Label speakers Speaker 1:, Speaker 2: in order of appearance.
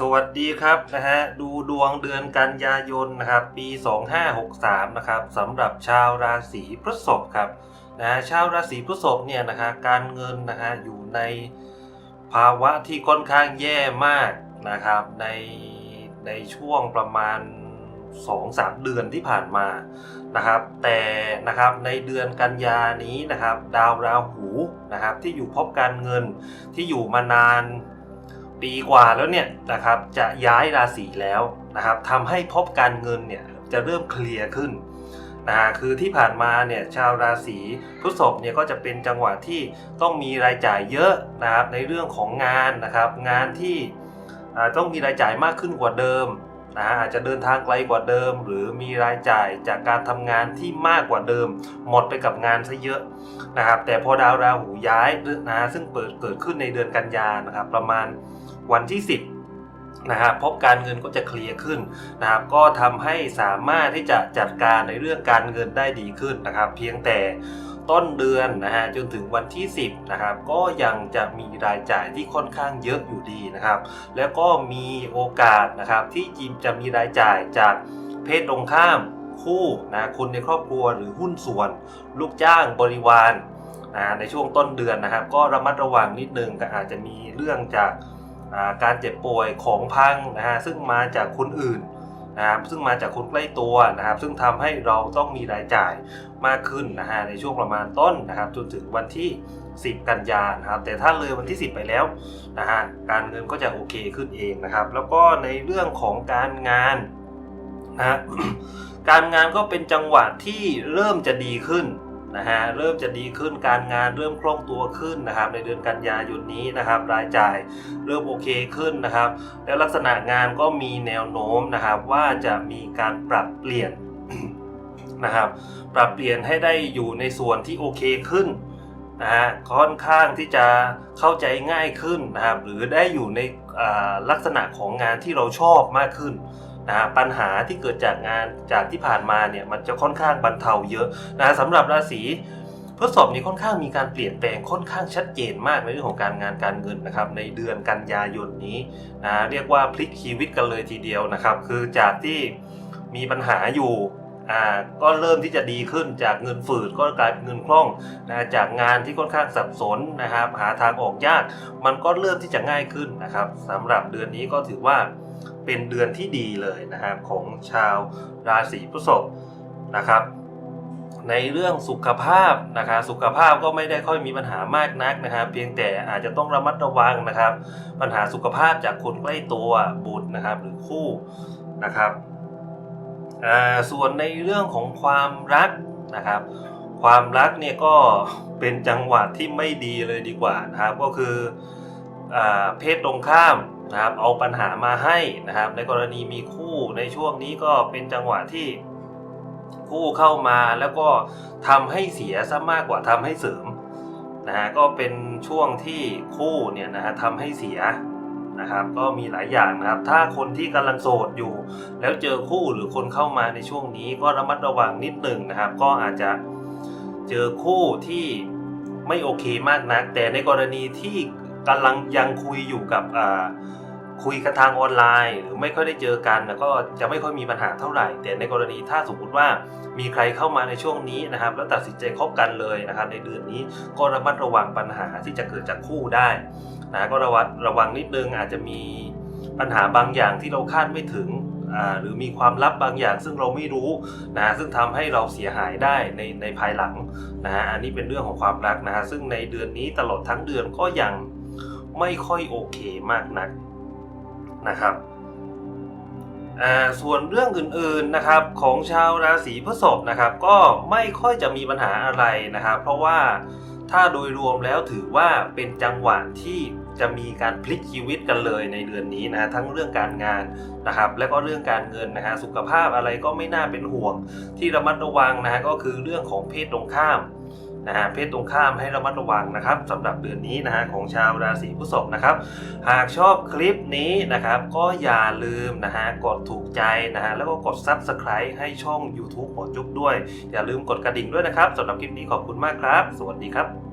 Speaker 1: สวัสดีครับนะฮะดูดวงเดือนกันยายนนะครับปี 2563นะครับสำหรับชาวราศีพฤษภครับนะฮะชาวราศีพฤษภเนี่ยนะฮะการเงินนะฮะอยู่ในภาวะที่ค่อนข้างแย่มากนะครับในในช่วงประมาณ 2-3 เดือนที่ผ่านมานะครับแต่นะครับในเดือนกันยานี้นะครับดาวราหูนะครับที่อยู่พบการเงินที่อยู่มานาน ปีกว่าแล้วเนี่ยนะครับจะย้ายราศีแล้วนะครับทำให้พบการเงินเนี่ยจะเริ่มเคลียร์ขึ้นนะฮะคือที่ผ่านมาเนี่ยชาวราศีพฤษภเนี่ยก็จะเป็นจังหวะที่ต้องมีรายจ่ายเยอะนะครับในเรื่องของงานนะครับ งานที่อ่าต้องมีรายจ่ายมากขึ้นกว่าเดิมนะฮะอาจจะเดินทางไกลกว่าเดิม หรือมีรายจ่ายจากการทำงานที่มากกว่าเดิม หมดไปกับงานซะเยอะนะครับแต่พอดาวราหูย้ายนะฮะซึ่งเปิดเกิดขึ้นในเดือนกันยานะครับประมาณ วันที่ 10นะฮะพบการเงินก็จะเคลียร์ขึ้นนะครับก็ทำให้สามารถที่จะจัดการในเรื่องการเงินได้ดีขึ้นนะครับ เพียงแต่ต้นเดือนนะฮะจนถึงวันที่ 10นะครับก็ยังจะมีรายจ่ายที่ค่อนข้างเยอะอยู่ดีนะครับ แล้วก็มีโอกาสนะครับที่จิมจะมีรายจ่ายจากเพศตรงข้ามคู่นะคนในครอบครัวหรือหุ้นส่วน ลูกจ้างบริวารนะในช่วงต้นเดือนนะครับ ก็ระมัดระวังนิดนึงก็อาจจะมีเรื่องจาก การเจ็บป่วยของพังนะฮะซึ่งมาจากคนอื่นนะครับซึ่งมาจากคนใกล้ตัวนะครับ ซึ่งทำให้เราต้องมีรายจ่ายมากขึ้นนะฮะในช่วงประมาณต้นนะครับ จนถึงวันที่ 10 กันยานะครับ แต่ถ้าเลยวันที่ 10 ไปแล้วนะฮะการเงินก็จะโอเคขึ้นเองนะครับ แล้วก็ในเรื่องของการงานนะฮะการงานก็เป็นจังหวะที่เริ่มจะดีขึ้น นะฮะเริ่มจะดีขึ้นการงานเริ่มคล่องตัวขึ้นนะครับในเดือนกันยายนนี้นะครับรายจ่ายเริ่มโอเคขึ้นนะครับ แล้วลักษณะงานก็มีแนวโน้มนะครับว่าจะมีการปรับเปลี่ยนนะครับปรับเปลี่ยนให้ได้อยู่ในส่วนที่โอเคขึ้นนะฮะค่อนข้างที่จะเข้าใจง่ายขึ้นนะครับหรือได้อยู่ในลักษณะของงานที่เราชอบมากขึ้น นะปัญหาที่เกิดจากงานจากที่ผ่านมาเนี่ยมันจะค่อนข้างบรรเทาเยอะนะฮะสำหรับราศีพฤษภนี่ค่อนข้างมีการเปลี่ยนแปลงค่อนข้างชัดเจนมากในเรื่องของการงานการเงินนะครับในเดือนกันยายนนี้นะเรียกว่าพลิกชีวิตกันเลยทีเดียวนะครับ คือจากที่มีปัญหาอยู่อ่าก็เริ่มที่จะดีขึ้นจากเงินฝืดก็กลายเป็นเงินคล่องนะจากงานที่ค่อนข้างสับสนนะครับหาทางออกยาก มันก็เริ่มที่จะง่ายขึ้นนะครับสำหรับเดือนนี้ก็ถือว่า เป็นเดือนที่ดีเลยนะครับของชาวราศีพฤษภนะครับ ในเรื่องสุขภาพนะครับสุขภาพก็ไม่ได้ค่อยมีปัญหามากนักนะครับ เพียงแต่อาจจะต้องระมัดระวังนะครับ ปัญหาสุขภาพจากคนใกล้ตัวบุตรนะครับหรือคู่นะครับส่วนในเรื่องของความรักนะครับ ความรักเนี่ยก็เป็นจังหวะที่ไม่ดีเลยดีกว่านะครับ ก็คืออเพศตรงข้าม นะครับเอาปัญหามาให้นะครับ ในกรณีมีคู่ในช่วงนี้ก็เป็นจังหวะที่คู่เข้ามาแล้วก็ทำให้เสียซะมากกว่าทำให้เสริมนะฮะก็เป็นช่วงที่คู่เนี่ยนะฮะทำให้เสียนะครับก็มีหลายอย่างนะครับ ถ้าคนที่กำลังโสดอยู่ แล้วเจอคู่หรือคนเข้ามาในช่วงนี้ก็ระมัดระวังนิดหนึ่งนะครับ ก็อาจจะเจอคู่ที่ไม่โอเคมากนัก แต่ในกรณีที่กำลังยังคุยอยู่กับอ่า คุยกันทางออนไลน์ หรือไม่ค่อยได้เจอกันก็จะไม่ค่อยมีปัญหาเท่าไหร่ แต่ในกรณีถ้าสมมติว่ามีใครเข้ามาในช่วงนี้นะครับ แล้วตัดสินใจคบกันเลยนะครับ ในเดือนนี้ก็ระมัดระวังปัญหาที่จะเกิดจากคู่ได้นะก็ระวัดระวังนิดนึงอาจจะมีปัญหาบางอย่างที่เราคาดไม่ถึงหรือมีความลับบางอย่างซึ่งเราไม่รู้นะซึ่งทำให้เราเสียหายได้ในในภายหลังนะฮะอันนี้เป็นเรื่องของความรักนะฮะซึ่งในเดือนนี้ตลอดทั้งเดือนก็ยังไม่ค่อยโอเคมากนัก นะครับส่วนเรื่องอื่นๆนะครับของชาวราศีพฤษภนะครับก็ไม่ค่อยจะมีปัญหาอะไรนะครับ เพราะว่าถ้าโดยรวมแล้วถือว่าเป็นจังหวะที่จะมีการพลิกชีวิตกันเลยในเดือนนี้นะฮะทั้งเรื่องการงานนะครับ และก็เรื่องการเงินนะฮะสุขภาพอะไรก็ไม่น่าเป็นห่วง ที่ระมัดระวังนะฮะก็คือเรื่องของเพศตรงข้าม นะฮะเพศตรงข้ามให้ระมัดระวังนะครับสำหรับเดือนนี้นะฮะของชาวราศีพฤษภนะครับ หากชอบคลิปนี้นะครับ ก็อย่าลืมนะฮะกดถูกใจนะฮะแล้วก็กด Subscribe ให้ช่อง YouTube หมอจุ๊บด้วย อย่าลืมกดกระดิ่งด้วยนะครับสำหรับคลิปนี้ขอบคุณมากครับ สวัสดีครับ